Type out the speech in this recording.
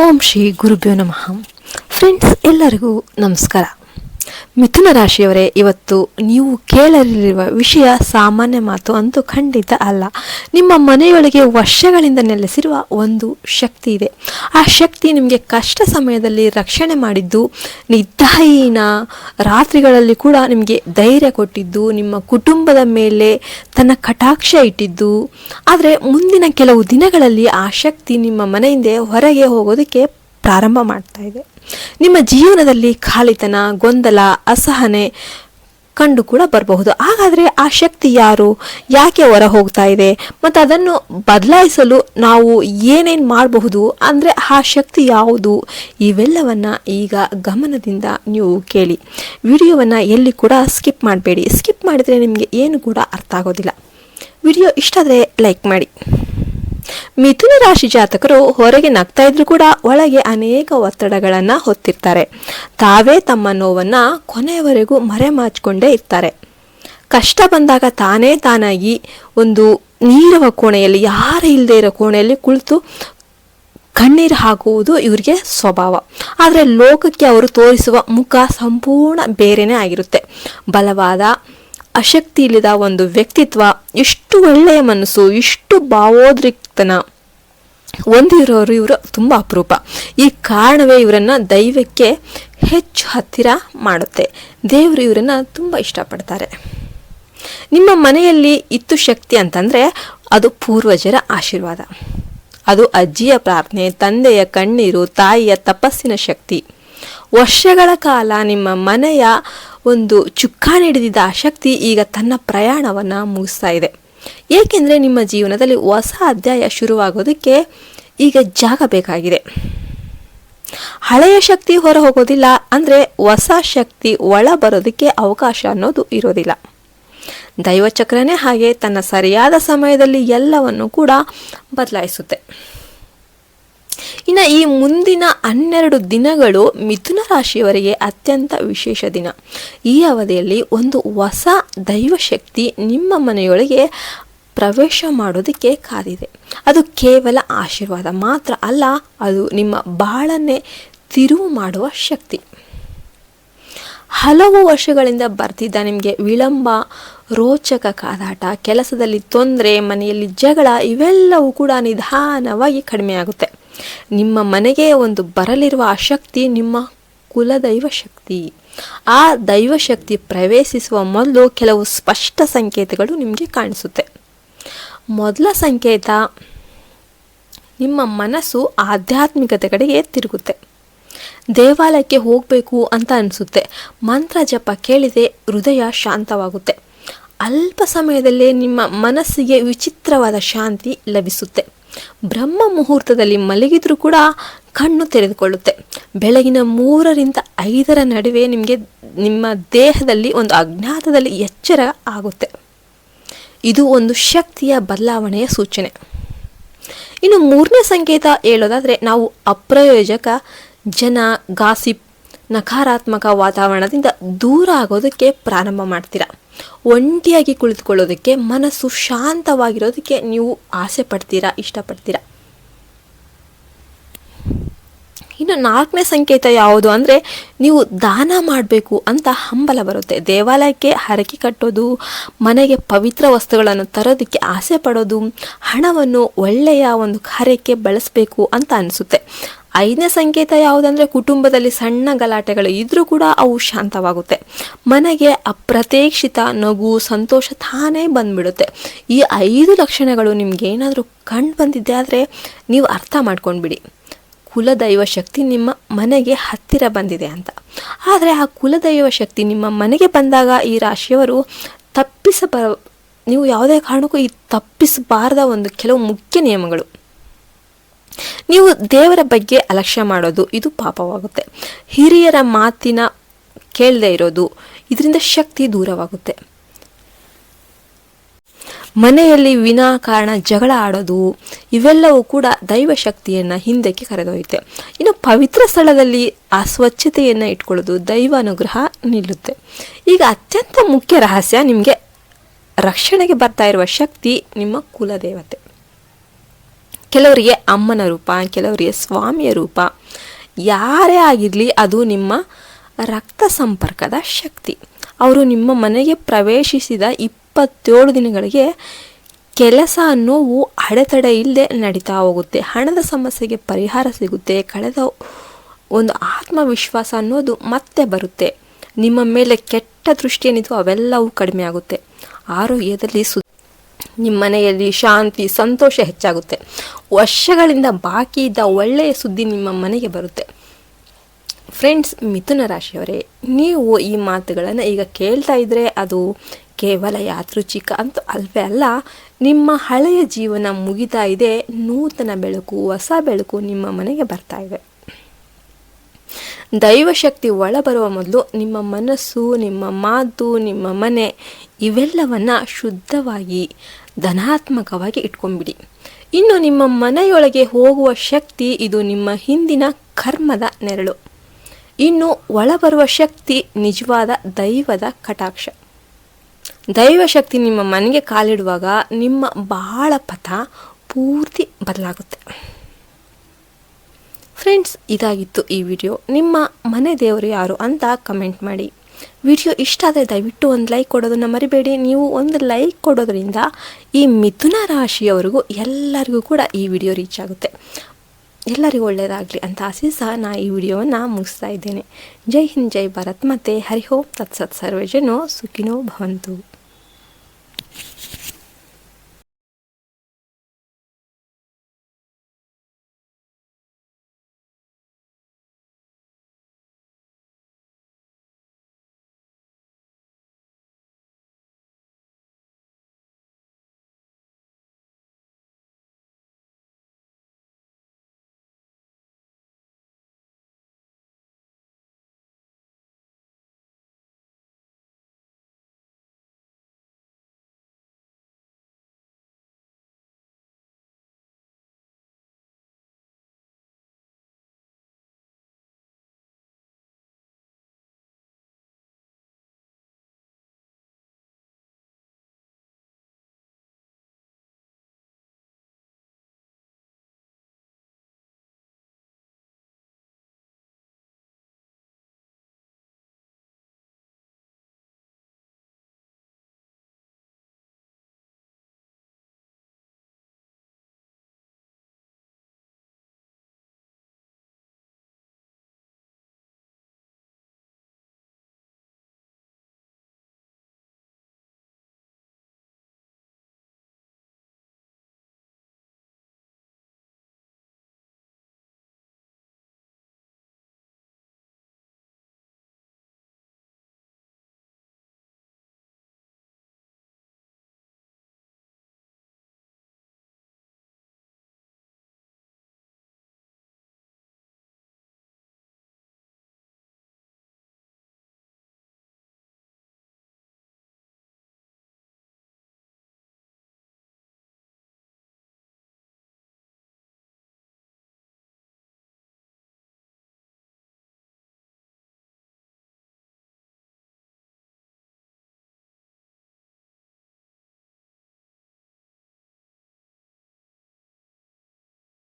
ಓಂ ಶ್ರೀ ಗುರುಭ್ಯೋ ನಮಃ. ಫ್ರೆಂಡ್ಸ್ ಎಲ್ಲರಿಗೂ ನಮಸ್ಕಾರ. ಮಿಥುನ ರಾಶಿಯವರೇ, ಇವತ್ತು ನೀವು ಕೇಳಲಿರುವ ವಿಷಯ ಸಾಮಾನ್ಯ ಮಾತು ಅಂತೂ ಖಂಡಿತ ಅಲ್ಲ. ನಿಮ್ಮ ಮನೆಯೊಳಗೆ ವರ್ಷಗಳಿಂದ ನೆಲೆಸಿರುವ ಒಂದು ಶಕ್ತಿ ಇದೆ. ಆ ಶಕ್ತಿ ನಿಮಗೆ ಕಷ್ಟ ಸಮಯದಲ್ಲಿ ರಕ್ಷಣೆ ಮಾಡಿದ್ದು ನಿದ್ದಾಯಿನ ರಾತ್ರಿಗಳಲ್ಲಿ ಕೂಡ ನಿಮಗೆ ಧೈರ್ಯ ಕೊಟ್ಟಿದ್ದು, ನಿಮ್ಮ ಕುಟುಂಬದ ಮೇಲೆ ತನ್ನ ಕಟಾಕ್ಷ ಇಟ್ಟಿದ್ದು. ಆದರೆ ಮುಂದಿನ ಕೆಲವು ದಿನಗಳಲ್ಲಿ ಆ ಶಕ್ತಿ ನಿಮ್ಮ ಮನೆಯಿಂದ ಹೊರಗೆ ಹೋಗೋದಕ್ಕೆ ಪ್ರಾರಂಭ ಮಾಡ್ತಾ ಇದೆ. ನಿಮ್ಮ ಜೀವನದಲ್ಲಿ ಖಾಲಿತನ, ಗೊಂದಲ, ಅಸಹನೆ ಕಂಡು ಕೂಡ ಬರಬಹುದು. ಹಾಗಾದರೆ ಆ ಶಕ್ತಿ ಯಾರು? ಯಾಕೆ ಹೊರ ಹೋಗ್ತಾ ಇದೆ? ಮತ್ತು ಅದನ್ನು ಬದಲಾಯಿಸಲು ನಾವು ಏನೇನು ಮಾಡಬಹುದು? ಅಂದರೆ ಆ ಶಕ್ತಿ ಯಾವುದು? ಇವೆಲ್ಲವನ್ನು ಈಗ ಗಮನದಿಂದ ನೀವು ಕೇಳಿ. ವಿಡಿಯೋವನ್ನು ಎಲ್ಲಿ ಕೂಡ ಸ್ಕಿಪ್ ಮಾಡಬೇಡಿ. ಸ್ಕಿಪ್ ಮಾಡಿದರೆ ನಿಮಗೆ ಏನು ಕೂಡ ಅರ್ಥ ಆಗೋದಿಲ್ಲ. ವಿಡಿಯೋ ಇಷ್ಟ ಆದರೆ ಲೈಕ್ ಮಾಡಿ. ಮಿಥುನ ರಾಶಿ ಜಾತಕರು ಹೊರಗೆ ನಗ್ತಾ ಇದ್ರು ಕೂಡ ಒಳಗೆ ಅನೇಕ ಒತ್ತಡಗಳನ್ನು ಹೊತ್ತಿರ್ತಾರೆ. ತಾವೇ ತಮ್ಮ ನೋವನ್ನ ಕೊನೆಯವರೆಗೂ ಮರೆಮಾಚಿಕೊಂಡೇ ಇರ್ತಾರೆ. ಕಷ್ಟ ಬಂದಾಗ ತಾನೇ ತಾನಾಗಿ ಒಂದು ನೀರವ ಕೋಣೆಯಲ್ಲಿ, ಯಾರು ಇಲ್ಲದೆ ಇರೋ ಕೋಣೆಯಲ್ಲಿ ಕುಳಿತು ಕಣ್ಣೀರು ಹಾಕುವುದು ಇವರಿಗೆ ಸ್ವಭಾವ. ಆದರೆ ಲೋಕಕ್ಕೆ ಅವರು ತೋರಿಸುವ ಮುಖ ಸಂಪೂರ್ಣ ಬೇರೆನೇ ಆಗಿರುತ್ತೆ. ಬಲವಾದ ಅಶಕ್ತಿ ಇಲ್ಲದ ಒಂದು ವ್ಯಕ್ತಿತ್ವ, ಇಷ್ಟು ಒಳ್ಳೆಯ ಮನಸ್ಸು, ಇಷ್ಟು ಭಾವೋದ್ರಿಕ್ತನ ಹೊಂದಿರೋರು ಇವರು ತುಂಬ ಅಪರೂಪ. ಈ ಕಾರಣವೇ ಇವರನ್ನು ದೈವಕ್ಕೆ ಹೆಚ್ಚು ಹತ್ತಿರ ಮಾಡುತ್ತೆ. ದೇವರು ಇವರನ್ನು ತುಂಬ ಇಷ್ಟಪಡ್ತಾರೆ. ನಿಮ್ಮ ಮನೆಯಲ್ಲಿ ಇತ್ತು ಶಕ್ತಿ ಅಂತಂದರೆ ಅದು ಪೂರ್ವಜರ ಆಶೀರ್ವಾದ. ಅದು ಅಜ್ಜಿಯ ಪ್ರಾರ್ಥನೆ, ತಂದೆಯ ಕಣ್ಣೀರು, ತಾಯಿಯ ತಪಸ್ಸಿನ ಶಕ್ತಿ. ವರ್ಷಗಳ ಕಾಲ ನಿಮ್ಮ ಮನೆಯ ಒಂದು ಚುಕ್ಕ ನಡೆದಿದ್ದ ಆ ಶಕ್ತಿ ಈಗ ತನ್ನ ಪ್ರಯಾಣವನ್ನು ಮುಗಿಸ್ತಾ ಇದೆ. ಏಕೆಂದರೆ ನಿಮ್ಮ ಜೀವನದಲ್ಲಿ ಹೊಸ ಅಧ್ಯಾಯ ಶುರುವಾಗೋದಕ್ಕೆ ಈಗ ಜಾಗ ಬೇಕಾಗಿದೆ. ಹಳೆಯ ಶಕ್ತಿ ಹೊರ ಹೋಗೋದಿಲ್ಲ ಅಂದರೆ ಹೊಸ ಶಕ್ತಿ ಒಳ ಬರೋದಕ್ಕೆ ಅವಕಾಶ ಅನ್ನೋದು ಇರೋದಿಲ್ಲ. ದೈವಚಕ್ರನೇ ಹಾಗೆ ತನ್ನ ಸರಿಯಾದ ಸಮಯದಲ್ಲಿ ಎಲ್ಲವನ್ನು ಕೂಡ ಬದಲಾಯಿಸುತ್ತೆ. ಇನ್ನು ಈ ಮುಂದಿನ ಹನ್ನೆರಡು ದಿನಗಳು ಮಿಥುನ ರಾಶಿಯವರಿಗೆ ಅತ್ಯಂತ ವಿಶೇಷ ದಿನ. ಈ ಅವಧಿಯಲ್ಲಿ ಒಂದು ಹೊಸ ದೈವಶಕ್ತಿ ನಿಮ್ಮ ಮನೆಯೊಳಗೆ ಪ್ರವೇಶ ಮಾಡೋದಕ್ಕೆ ಕಾದಿದೆ. ಅದು ಕೇವಲ ಆಶೀರ್ವಾದ ಮಾತ್ರ ಅಲ್ಲ, ಅದು ನಿಮ್ಮ ಬಾಳನ್ನೇ ತಿರುವು ಮಾಡುವ ಶಕ್ತಿ. ಹಲವು ವರ್ಷಗಳಿಂದ ಬರ್ತಿದ್ದ ನಿಮಗೆ ವಿಳಂಬ, ರೋಚಕ ಕಾದಾಟ, ಕೆಲಸದಲ್ಲಿ ತೊಂದರೆ, ಮನೆಯಲ್ಲಿ ಜಗಳ, ಇವೆಲ್ಲವೂ ಕೂಡ ನಿಧಾನವಾಗಿ ಕಡಿಮೆಯಾಗುತ್ತೆ ನಿಮ್ಮ ಮನೆಗೆ ಒಂದು ಬರಲಿರುವ ಆ ಶಕ್ತಿ ನಿಮ್ಮ ಕುಲದೈವ ಶಕ್ತಿ. ಆ ದೈವಶಕ್ತಿ ಪ್ರವೇಶಿಸುವ ಮೊದಲು ಕೆಲವು ಸ್ಪಷ್ಟ ಸಂಕೇತಗಳು ನಿಮಗೆ ಕಾಣಿಸುತ್ತೆ. ಮೊದಲ ಸಂಕೇತ, ನಿಮ್ಮ ಮನಸ್ಸು ಆಧ್ಯಾತ್ಮಿಕತೆ ಕಡೆಗೆ ತಿರುಗುತ್ತೆ. ದೇವಾಲಯಕ್ಕೆ ಹೋಗಬೇಕು ಅಂತ ಅನಿಸುತ್ತೆ. ಮಂತ್ರ ಜಪ ಕೇಳಿದೆ, ಹೃದಯ ಶಾಂತವಾಗುತ್ತೆ. ಅಲ್ಪ ಸಮಯದಲ್ಲೇ ನಿಮ್ಮ ಮನಸ್ಸಿಗೆ ವಿಚಿತ್ರವಾದ ಶಾಂತಿ ಲಭಿಸುತ್ತೆ. ಬ್ರಹ್ಮ ಮುಹೂರ್ತದಲ್ಲಿ ಮಲಗಿದ್ರೂ ಕೂಡ ಕಣ್ಣು ತೆರೆದುಕೊಳ್ಳುತ್ತೆ. ಬೆಳಗಿನ ಮೂರರಿಂದ ಐದರ ನಡುವೆ ನಿಮಗೆ ನಿಮ್ಮ ದೇಹದಲ್ಲಿ ಒಂದು ಅಜ್ಞಾತದಲ್ಲಿ ಎಚ್ಚರ ಆಗುತ್ತೆ. ಇದು ಒಂದು ಶಕ್ತಿಯ ಬದಲಾವಣೆಯ ಸೂಚನೆ. ಇನ್ನು ಮೂರನೇ ಸಂಕೇತ ಹೇಳೋದಾದರೆ ನಾವು ಅಪ್ರಯೋಜಕ, ಜನ, ಗಾಸಿಪ್, ನಕಾರಾತ್ಮಕ ವಾತಾವರಣದಿಂದ ದೂರ ಆಗೋದಕ್ಕೆ ಪ್ರಾರಂಭ ಮಾಡ್ತೀರಾ. ಒಂಟಿಯಾಗಿ ಕುಳಿತುಕೊಳ್ಳೋದಕ್ಕೆ, ಮನಸ್ಸು ಶಾಂತವಾಗಿರೋದಕ್ಕೆ ನೀವು ಆಸೆ ಪಡ್ತೀರಾ, ಇಷ್ಟಪಡ್ತೀರಾ. ಇನ್ನು ನಾಲ್ಕನೇ ಸಂಕೇತ ಯಾವುದು ಅಂದರೆ ನೀವು ದಾನ ಮಾಡಬೇಕು ಅಂತ ಹಂಬಲ ಬರುತ್ತೆ. ದೇವಾಲಯಕ್ಕೆ ಹರಕೆ ಕಟ್ಟೋದು, ಮನೆಗೆ ಪವಿತ್ರ ವಸ್ತುಗಳನ್ನು ತರೋದಕ್ಕೆ ಆಸೆ ಪಡೋದು, ಹಣವನ್ನು ಒಳ್ಳೆಯ ಒಂದು ಕಾರ್ಯಕ್ಕೆ ಬಳಸಬೇಕು ಅಂತ ಅನಿಸುತ್ತೆ. ಐದನೇ ಸಂಕೇತ ಯಾವುದಂದರೆ ಕುಟುಂಬದಲ್ಲಿ ಸಣ್ಣ ಗಲಾಟೆಗಳು ಇದ್ದರೂ ಕೂಡ ಅವು ಶಾಂತವಾಗುತ್ತೆ. ಮನೆಗೆ ಅಪ್ರತೀಕ್ಷಿತ ನಗು, ಸಂತೋಷ ತಾನೇ ಬಂದ್ಬಿಡುತ್ತೆ. ಈ ಐದು ಲಕ್ಷಣಗಳು ನಿಮ್ಗೆ ಏನಾದರೂ ಕಂಡು ಬಂದಿದ್ದೆ ಆದರೆ ನೀವು ಅರ್ಥ ಮಾಡ್ಕೊಂಡ್ಬಿಡಿ. ಕುಲದೈವ ಶಕ್ತಿ ನಿಮ್ಮ ಮನೆಗೆ ಹತ್ತಿರ ಬಂದಿದೆ ಅಂತ. ಆದರೆ ಆ ಕುಲದೈವ ಶಕ್ತಿ ನಿಮ್ಮ ಮನೆಗೆ ಬಂದಾಗ ಈ ರಾಶಿಯವರು ತಪ್ಪಿಸಬ, ನೀವು ಯಾವುದೇ ಕಾರಣಕ್ಕೂ ಈ ತಪ್ಪಿಸಬಾರದ ಒಂದು ಕೆಲವು ಮುಖ್ಯ ನಿಯಮಗಳು. ನೀವು ದೇವರ ಬಗ್ಗೆ ಅಲಕ್ಷ್ಯ ಮಾಡೋದು, ಇದು ಪಾಪವಾಗುತ್ತೆ. ಹಿರಿಯರ ಮಾತಿನ ಕೇಳದೇ ಇರೋದು, ಇದರಿಂದ ಶಕ್ತಿ ದೂರವಾಗುತ್ತೆ. ಮನೆಯಲ್ಲಿ ವಿನಾಕಾರಣ ಜಗಳ ಆಡೋದು ಇವೆಲ್ಲವೂ ಕೂಡ ದೈವ ಶಕ್ತಿಯನ್ನು ಹಿಂದಕ್ಕೆ ಕರೆದೊಯ್ಯುತ್ತೆ. ಇನ್ನು ಪವಿತ್ರ ಸ್ಥಳದಲ್ಲಿ ಆ ಸ್ವಚ್ಛತೆಯನ್ನು ಇಟ್ಕೊಳ್ಳೋದು ದೈವ ಅನುಗ್ರಹ ನಿಲ್ಲುತ್ತೆ. ಈಗ ಅತ್ಯಂತ ಮುಖ್ಯ ರಹಸ್ಯ ನಿಮಗೆ ರಕ್ಷಣೆಗೆ ಬರ್ತಾ ಇರುವ ಶಕ್ತಿ ನಿಮ್ಮ ಕುಲದೇವತೆ. ಕೆಲವರಿಗೆ ಅಮ್ಮನ ರೂಪ, ಕೆಲವರಿಗೆ ಸ್ವಾಮಿಯ ರೂಪ, ಯಾರೇ ಆಗಿರಲಿ ಅದು ನಿಮ್ಮ ರಕ್ತ ಸಂಪರ್ಕದ ಶಕ್ತಿ. ಅವರು ನಿಮ್ಮ ಮನೆಗೆ ಪ್ರವೇಶಿಸಿದ ಇಪ್ಪತ್ತೇಳು ದಿನಗಳಿಗೆ ಕೆಲಸ ಅನ್ನೋವು ಅಡೆತಡೆ ಇಲ್ಲದೆ ನಡೀತಾ ಹೋಗುತ್ತೆ. ಹಣದ ಸಮಸ್ಯೆಗೆ ಪರಿಹಾರ ಸಿಗುತ್ತೆ. ಕಳೆದ ಒಂದು ಆತ್ಮವಿಶ್ವಾಸ ಅನ್ನೋದು ಮತ್ತೆ ಬರುತ್ತೆ. ನಿಮ್ಮ ಮೇಲೆ ಕೆಟ್ಟ ದೃಷ್ಟಿ ಏನಿದು ಅವೆಲ್ಲವೂ ಕಡಿಮೆ ಆಗುತ್ತೆ. ಆರೋಗ್ಯದಲ್ಲಿ ಸು, ನಿಮ್ಮ ಮನೆಯಲ್ಲಿ ಶಾಂತಿ, ಸಂತೋಷ ಹೆಚ್ಚಾಗುತ್ತೆ. ವರ್ಷಗಳಿಂದ ಬಾಕಿ ಇದ್ದ ಒಳ್ಳೆಯ ಸುದ್ದಿ ನಿಮ್ಮ ಮನೆಗೆ ಬರುತ್ತೆ. ಫ್ರೆಂಡ್ಸ್ ಮಿಥುನ ರಾಶಿಯವರೇ, ನೀವು ಈ ಮಾತುಗಳನ್ನು ಈಗ ಕೇಳ್ತಾ ಇದ್ದರೆ ಅದು ಕೇವಲ ಯಾದೃಚ್ಛಿಕ ಅಂತೂ ಅಲ್ವೇ ಅಲ್ಲ, ನಿಮ್ಮ ಹಳೆಯ ಜೀವನ ಮುಗಿತಾ ಇದೆ, ನೂತನ ಬೆಳಕು, ಹೊಸ ಬೆಳಕು ನಿಮ್ಮ ಮನೆಗೆ ಬರ್ತಾ ಇದೆ. ದೈವಶಕ್ತಿ ಒಳ ಬರುವ ಮೊದಲು ನಿಮ್ಮ ಮನಸ್ಸು, ನಿಮ್ಮ ಮಾತು, ನಿಮ್ಮ ಮನೆ ಇವೆಲ್ಲವನ್ನ ಶುದ್ಧವಾಗಿ, ಧನಾತ್ಮಕವಾಗಿ ಇಟ್ಕೊಂಡ್ಬಿಡಿ. ಇನ್ನು ನಿಮ್ಮ ಮನೆಯೊಳಗೆ ಹೋಗುವ ಶಕ್ತಿ ಇದು ನಿಮ್ಮ ಹಿಂದಿನ ಕರ್ಮದ ನೆರಳು. ಇನ್ನು ಒಳಬರುವ ಶಕ್ತಿ ನಿಜವಾದ ದೈವದ ಕಟಾಕ್ಷ. ದೈವ ಶಕ್ತಿ ನಿಮ್ಮ ಮನೆಗೆ ಕಾಲಿಡುವಾಗ ನಿಮ್ಮ ಬಾಳ ಪಥ ಪೂರ್ತಿ ಬದಲಾಗುತ್ತೆ. ಫ್ರೆಂಡ್ಸ್ ಇದಾಗಿತ್ತು ಈ ವಿಡಿಯೋ. ನಿಮ್ಮ ಮನೆ ದೇವರು ಯಾರು ಅಂತ ಕಮೆಂಟ್ ಮಾಡಿ. ವಿಡಿಯೋ ಇಷ್ಟ ಆದರೆ ದಯವಿಟ್ಟು ಒಂದು ಲೈಕ್ ಕೊಡೋದನ್ನು ಮರಿಬೇಡಿ. ನೀವು ಒಂದು ಲೈಕ್ ಕೊಡೋದ್ರಿಂದ ಈ ಮಿಥುನ ರಾಶಿಯವರೆಗೂ ಎಲ್ಲರಿಗೂ ಕೂಡ ಈ ವಿಡಿಯೋ ರೀಚ್ ಆಗುತ್ತೆ. ಎಲ್ಲರಿಗೂ ಒಳ್ಳೆಯದಾಗಲಿ ಅಂತ ಆಸೆ ಸಹ ನಾ ಈ ವಿಡಿಯೋವನ್ನು ಮುಗಿಸ್ತಾ ಇದ್ದೇನೆ. ಜೈ ಹಿಂದ್, ಜೈ ಭಾರತ್. ಮತ್ತು ಹರಿ ಓಂ ತತ್ಸತ್ ಸರ್ವಜನೋ ಸುಖಿನೋ ಭವಂತು.